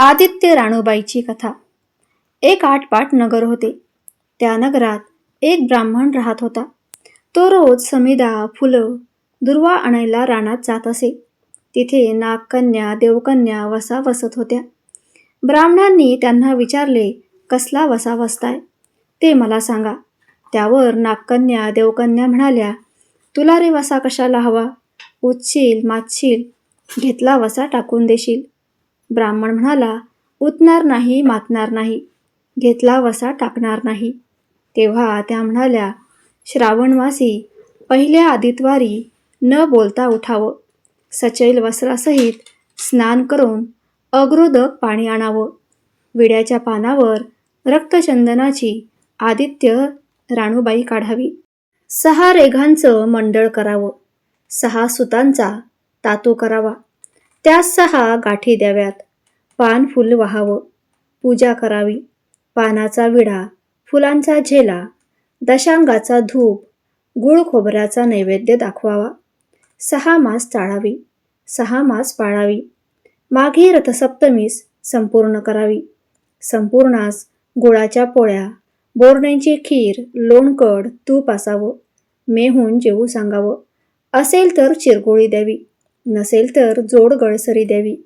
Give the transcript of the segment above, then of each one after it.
आदित्य राणूबाईची कथा. एक आठपाट नगर होते. त्या नगरात एक ब्राह्मण राहत होता. तो रोज समिदा फुलं दुर्वा आणायला रानात जात असे. तिथे नागकन्या देवकन्या वसा वसत होत्या. ब्राह्मणांनी त्यांना विचारले कसला वसा वसताय? ते मला सांगा. त्यावर नागकन्या देवकन्या म्हणाल्या तुला रे वसा कशाला हवा? उचशील माचशील घेतला वसा टाकून देशील. ब्राह्मण म्हणाला उतणार नाही मातणार नाही. घेतला वसा टाकणार नाही. तेव्हा त्या म्हणाल्या श्रावणवासी पहिल्या आदितवारी न बोलता उठावं. सचैल वस्त्रासहित स्नान करून अग्रोदक पाणी आणावं. विड्याच्या पानावर रक्तचंदनाची आदित्य राणूबाई काढावी. सहा रेघांचं मंडळ करावं. सहा सुतांचा तातू करावा. त्यास सहा गाठी द्याव्यात. पान फुल व्हावं. पूजा करावी. पानाचा विडा फुलांचा झेला दशांगाचा धूप गुळ खोबऱ्याचा नैवेद्य दाखवावा. सहा मास चाळावी. सहा मास पाळावी. माघी रथसप्तमीस संपूर्ण करावी. संपूर्णास गुळाच्या पोळ्या बोरण्यांची खीर लोणकड तूप असावं. मेहून जेवू सांगावं. असेल तर चिरगोळी द्यावी. नसेल तर जोड गळसरी द्यावी.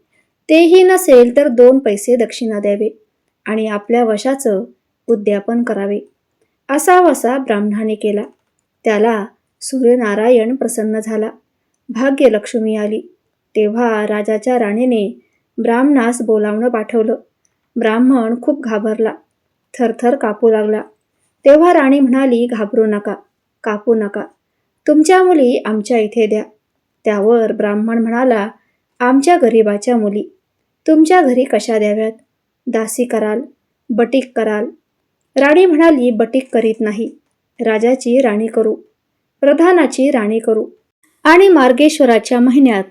तेही नसेल तर दोन पैसे दक्षिणा द्यावे आणि आपल्या वशाचं उद्यापन करावे. असा वसा ब्राह्मणाने केला. त्याला सूर्यनारायण प्रसन्न झाला. भाग्यलक्ष्मी आली. तेव्हा राजाच्या राणीने ब्राह्मणास बोलावणं पाठवलं. ब्राह्मण खूप घाबरला. थरथर कापू लागला. तेव्हा राणी म्हणाली घाबरू नका. कापू नका. तुमच्या मुली आमच्या इथे द्या. त्यावर ब्राह्मण म्हणाला आमच्या गरीबाच्या मुली तुमच्या घरी कशा द्याव्यात? दासी कराल बटीक कराल. राणी म्हणाली बटीक करीत नाही राजाची राणी करू प्रधानाची राणी करू. आणि मार्गेश्वराच्या महिन्यात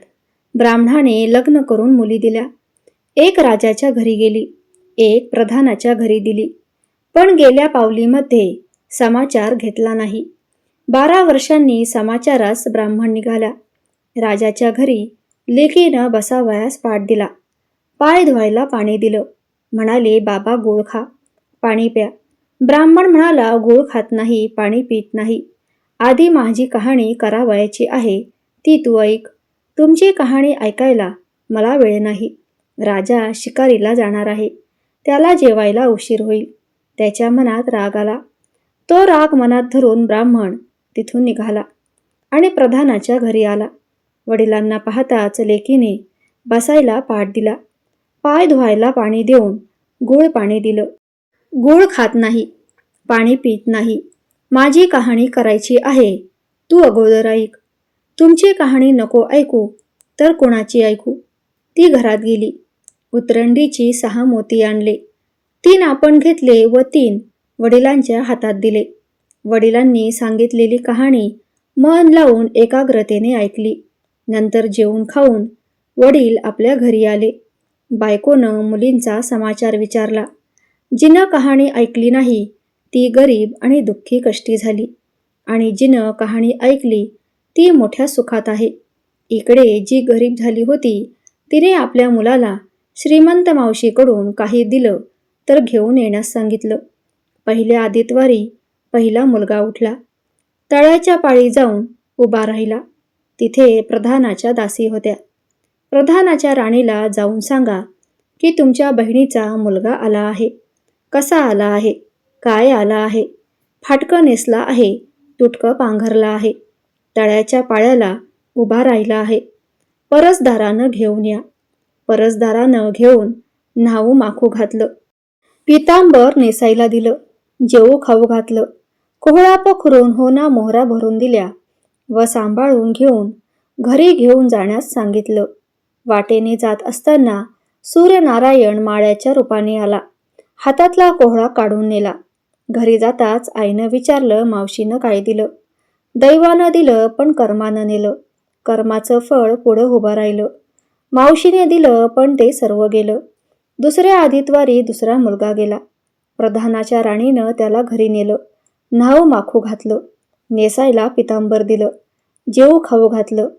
ब्राह्मणाने लग्न करून मुली दिल्या. एक राजाच्या घरी गेली एक प्रधानाच्या घरी दिली. पण गेल्या पावलीमध्ये समाचार घेतला नाही. बारा वर्षांनी समाचारास ब्राह्मण निघाला. राजाच्या घरी लेकीनं बसावयास पाठ दिला. पाय धुवायला पाणी दिलं. म्हणाले बाबा गोळ खा. पाणी प्या. ब्राह्मण म्हणाला गुळ खात नाही पाणी पित नाही. आधी माझी कहाणी करावयाची आहे. ती तू ऐक. तुमची कहाणी ऐकायला मला वेळ नाही. राजा शिकारीला जाणार आहे. त्याला जेवायला उशीर होईल. त्याच्या मनात राग आला. तो राग मनात धरून ब्राह्मण तिथून निघाला आणि प्रधानाच्या घरी आला. वडिलांना पाहताच लेकीने बसायला पाठ दिला. पाय धुवायला पाणी देऊन गुळ पाणी दिलं. गुळ खात नाही. पाणी पित नाही. माझी कहाणी करायची आहे. तू अगोदर ऐक. तुमची कहाणी नको ऐकू तर कोणाची ऐकू? ती घरात गेली. उतरंडीची सहा मोती आणले. तीन आपण घेतले व तीन वडिलांच्या हातात दिले. वडिलांनी सांगितलेली कहाणी मन लावून एकाग्रतेने ऐकली. नंतर जेवून खाऊन वडील आपल्या घरी आले. बायकोनं मुलींचा समाचार विचारला. जिनं कहाणी ऐकली नाही ती गरीब आणि दुःखी कष्टी झाली. आणि जिनं कहाणी ऐकली ती मोठ्या सुखात आहे. इकडे जी गरीब झाली होती तिने आपल्या मुलाला श्रीमंत मावशीकडून काही दिलं तर घेऊन येण्यास सांगितलं. पहिल्या आदितवारी पहिला मुलगा उठला. तळ्याच्या पाळी जाऊन उभा राहिला. तिथे प्रधानाच्या दासी होत्या. प्रधानाच्या राणीला जाऊन सांगा की तुमच्या बहिणीचा मुलगा आला आहे. कसा आला आहे? काय आला आहे? फाटकं नेसला आहे तुटकं पांघरला आहे तळ्याच्या पाळ्याला उभा राहिला आहे. परसदारानं घेऊन या. परसदारानं घेऊन न्हाऊ माखू घातलं. पितांबर नेसायला दिलं. जेवू खाऊ घातलं. कोहळा पखरून होना मोहरा भरून दिल्या. व सांभाळून घेऊन घरी घेऊन जाण्यास सांगितलं. वाटेने जात असताना सूर्यनारायण माळ्याच्या रूपाने आला. हातातला कोहळा काढून नेला. घरी जाताच आईनं विचारलं मावशीनं काय दिलं? दैवानं दिलं पण कर्मानं नेलं. कर्माचं फळ पुढं उभं राहिलं. मावशीने दिलं पण ते सर्व गेलं. दुसऱ्या आदितवारी दुसरा मुलगा गेला. प्रधानाच्या राणीनं त्याला घरी नेलं. न्हाव माखू घातलं. नेसायला पितांबर दिलं. जेऊ खाऊ घातलं.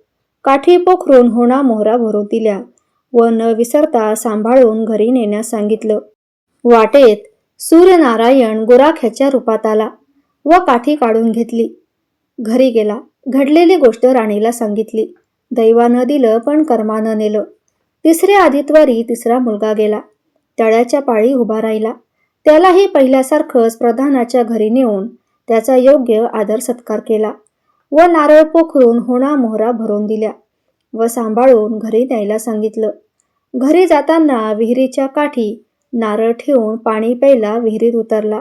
काठी पोखरून होणा मोहरा भरून दिल्या. व न विसरता सांभाळून घरी नेण्यास सांगितलं. वाटेत सूर्यनारायण गोराख्याच्या रूपात आला व काठी काढून घेतली. घरी गेला. घडलेली गोष्ट राणीला सांगितली. दैवानं दिलं पण कर्मानं नेलं. तिसऱ्या आदित्वारी तिसरा मुलगा गेला. तळ्याच्या पाळी उभा राहिला. त्यालाही पहिल्यासारखंच प्रधानाच्या घरी नेऊन त्याचा योग्य आदर सत्कार केला व नारळ पोखरून होणा मोहरा भरून दिल्या व सांभाळून घरी न्यायला सांगितलं. घरी जाताना विहिरीच्या काठी नारळ ठेवून पाणी प्यायला विहिरीत उतरला.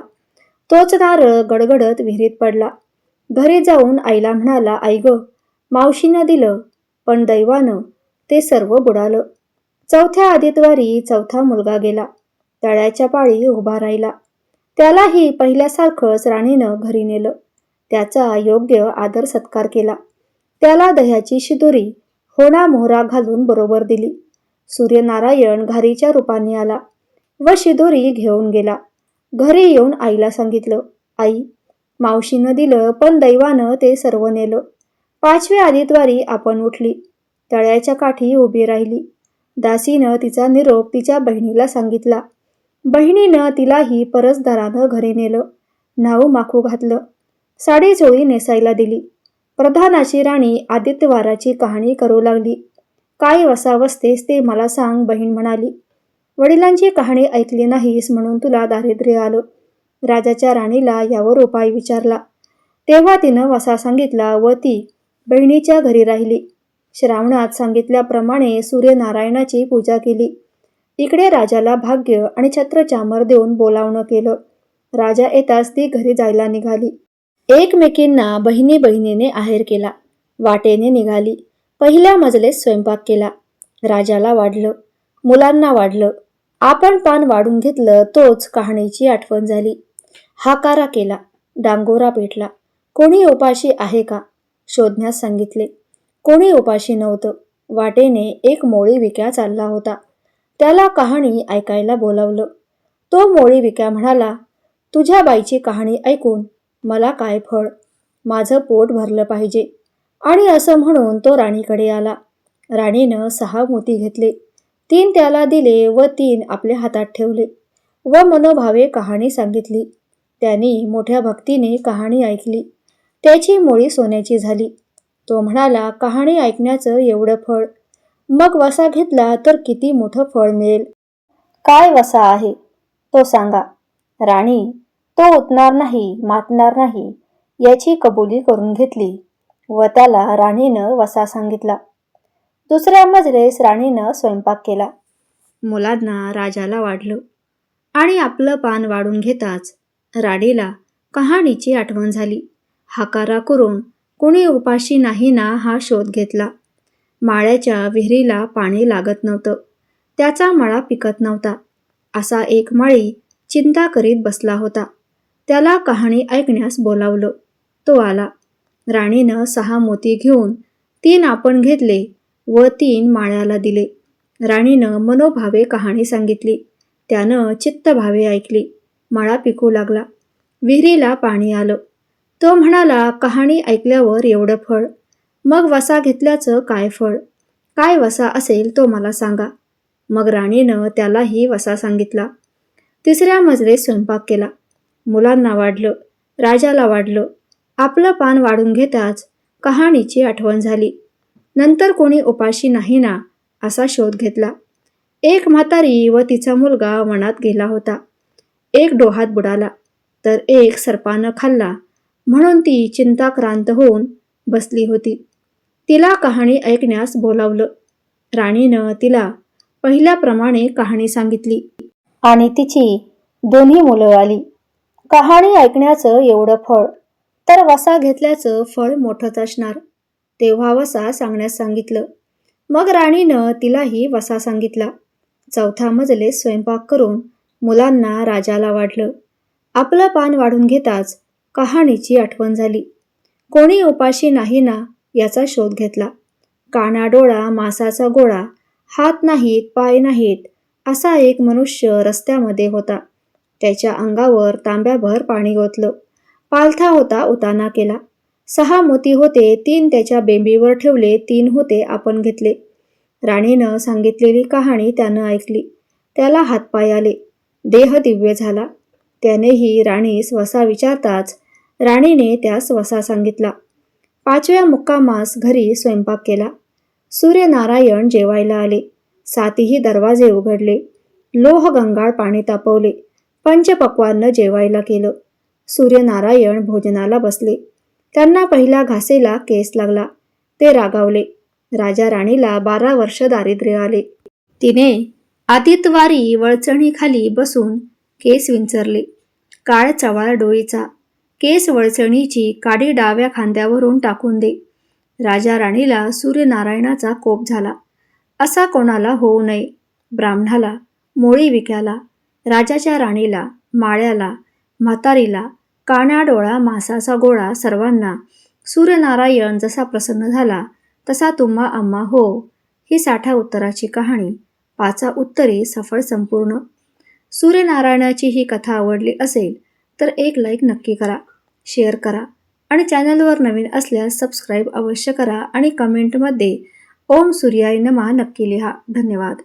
तोच नारळ गडगडत विहिरीत पडला. घरी जाऊन आईला म्हणाला आई ग मावशीनं दिलं पण दैवानं ते सर्व बुडालं. चौथ्या आदित्वारी चौथा मुलगा गेला. तळ्याच्या पाळी उभा राहिला. त्यालाही पहिल्यासारखंच राणीनं घरी नेलं. त्याचा योग्य आदर सत्कार केला. त्याला दह्याची शिदोरी होणा मोहरा घालून बरोबर दिली. सूर्यनारायण घारीच्या रूपाने आला व शिदोरी घेऊन गेला. घरी येऊन आईला सांगितलं आई मावशीनं दिलं पण दैवानं ते सर्व नेलं. पाचव्या आदिद्वारी आपण उठली. तळ्याच्या काठी उभी राहिली. दासीनं तिचा निरोप तिच्या बहिणीला सांगितला. बहिणीनं तिलाही परसदारानं घरी नेलं. नाव माखू घातलं. साडेचोळी नेसायला दिली. प्रधानाची राणी आदित्यवाराची कहाणी करू लागली. काय वसावसतेस ते मला सांग बहीण म्हणाली. वडिलांची कहाणी ऐकली नाहीस म्हणून तुला दारिद्र्य आलं. राजाच्या राणीला यावर उपाय विचारला. तेव्हा तिनं वसा सांगितला व ती बहिणीच्या घरी राहिली. श्रावणात सांगितल्याप्रमाणे सूर्यनारायणाची पूजा केली. इकडे राजाला भाग्य आणि छत्रचामर देऊन बोलावणं केलं. राजा येताच ती घरी जायला निघाली. एकमेकींना बहिणी बहिणीने आहेर केला. वाटेने निघाली. पहिल्या मजलेत स्वयंपाक केला. राजाला वाढलं. मुलांना वाढलं. आपण पान वाढून घेतलं तोच कहाणीची आठवण झाली. हाकारा केला. डांगोरा पेटला. कोणी उपाशी आहे का? शोधण्यास सांगितले. कोणी उपाशी नव्हतं. वाटेने एक मोळी विक्या चालला होता. त्याला कहाणी ऐकायला बोलावलं. तो मोळी विक्या म्हणाला तुझ्या बाईची कहाणी ऐकून मला काय फळ? माझं पोट भरलं पाहिजे. आणि असं म्हणून तो राणीकडे आला. राणीनं सहा मोती घेतले. तीन त्याला दिले व तीन आपल्या हातात ठेवले व मनोभावे कहाणी सांगितली. त्यांनी मोठ्या भक्तीने कहाणी ऐकली. त्याची मोळी सोन्याची झाली. तो म्हणाला कहाणी ऐकण्याचं एवढं फळ मग वसा घेतला तर किती मोठं फळ मिळेल? काय वसा आहे? तो सांगा. राणी तो उतणार नाही मातणार नाही याची कबुली करून घेतली व त्याला राणीनं वसा सांगितला. दुसऱ्या मजलेस राणीनं स्वयंपाक केला. मुलांना राजाला वाढलं आणि आपलं पान वाढून घेताच राणीला कहाणीची आठवण झाली. हाकारा करून कुणी उपाशी नाही ना हा शोध घेतला. माळ्याच्या विहिरीला पाणी लागत नव्हतं. त्याचा मळा पिकत नव्हता. असा एक माळी चिंता करीत बसला होता. त्याला कहाणी ऐकण्यास बोलावलं. तो आला. राणीनं सहा मोती घेऊन तीन आपण घेतले व तीन माळ्याला दिले. राणीनं मनोभावे कहाणी सांगितली. त्यानं चित्तभावे ऐकली. माळा पिकू लागला. विहिरीला पाणी आलं. तो म्हणाला कहाणी ऐकल्यावर एवढं फळ मग वसा घेतल्याचं काय फळ? काय वसा असेल तो मला सांगा. मग राणीनं त्यालाही वसा सांगितला. तिसऱ्या मजले स्वयंपाक केला. मुलांना वाढलं. राजाला वाढलं. आपलं पान वाढून घेताच कहाणीची आठवण झाली. नंतर कोणी उपाशी नाही ना असा शोध घेतला. एक म्हातारी व तिचा मुलगा वनात गेला होता. एक डोहात बुडाला. तर एक सर्पानं खाल्ला. म्हणून ती चिंताक्रांत होऊन बसली होती. तिला कहाणी ऐकण्यास बोलावलं. राणीनं तिला पहिल्याप्रमाणे कहाणी सांगितली. आणि तिची दोन्ही मुलं आली. कहाणी ऐकण्याचं एवढं फळ तर वसा घेतल्याचं फळ मोठंच असणार तेव्हा वसा सांगण्यास सांगितलं. मग राणीनं तिलाही वसा सांगितला. चौथा मजले स्वयंपाक करून मुलांना राजाला वाढलं. आपलं पान वाढून घेताच कहाणीची आठवण झाली. कोणी उपाशी नाही ना याचा शोध घेतला. काना डोळा मासाचा गोळा हात नाहीत पाय नाहीत असा एक मनुष्य रस्त्यामध्ये होता. त्याच्या अंगावर तांब्याभर पाणी ओतलं. पालथा होता उताना केला. सहा मोती होते तीन त्याच्या बेंबीवर ठेवले तीन होते आपण घेतले. राणीनं सांगितलेली कहाणी त्यानं ऐकली. त्याला हातपाय आले. देह दिव्य झाला. त्यानेही राणीस वसा विचारताच राणीने त्यास वसा सांगितला. पाचव्या मुक्कामास घरी स्वयंपाक केला. सूर्यनारायण जेवायला आले. सातीही दरवाजे उघडले. लोह गंगाळ पाणी तापवले. पंचपक्वान्न जेवायला केलं. सूर्यनारायण भोजनाला बसले. त्यांना पहिला घासेला केस लागला. ते रागावले. राजा राणीला बारा वर्ष दारिद्र्य आले. तिने आदितवारी वळचणीखाली बसून केस विंचरले. काळ चवाळ डोळीचा. केस वळचणीची काडी डाव्या खांद्यावरून टाकून दे. राजा राणीला सूर्यनारायणाचा कोप झाला. असा कोणाला होऊ नये. ब्राह्मणाला मोळी विक्याला राजाच्या राणीला माळ्याला म्हातारीला कानाडोळा मासाचा गोळा सर्वांना सूर्यनारायण जसा प्रसन्न झाला तसा तुम्हा आम्हा हो. ही साठा उत्तराची कहाणी. पाचा उत्तरे सफळ संपूर्ण. सूर्यनारायणाची ही कथा आवडली असेल तर एक लाईक नक्की करा. शेअर करा आणि चॅनलवर नवीन असल्यास सबस्क्राईब अवश्य करा आणि कमेंटमध्ये ओम सूर्याय नमा नक्की लिहा. धन्यवाद.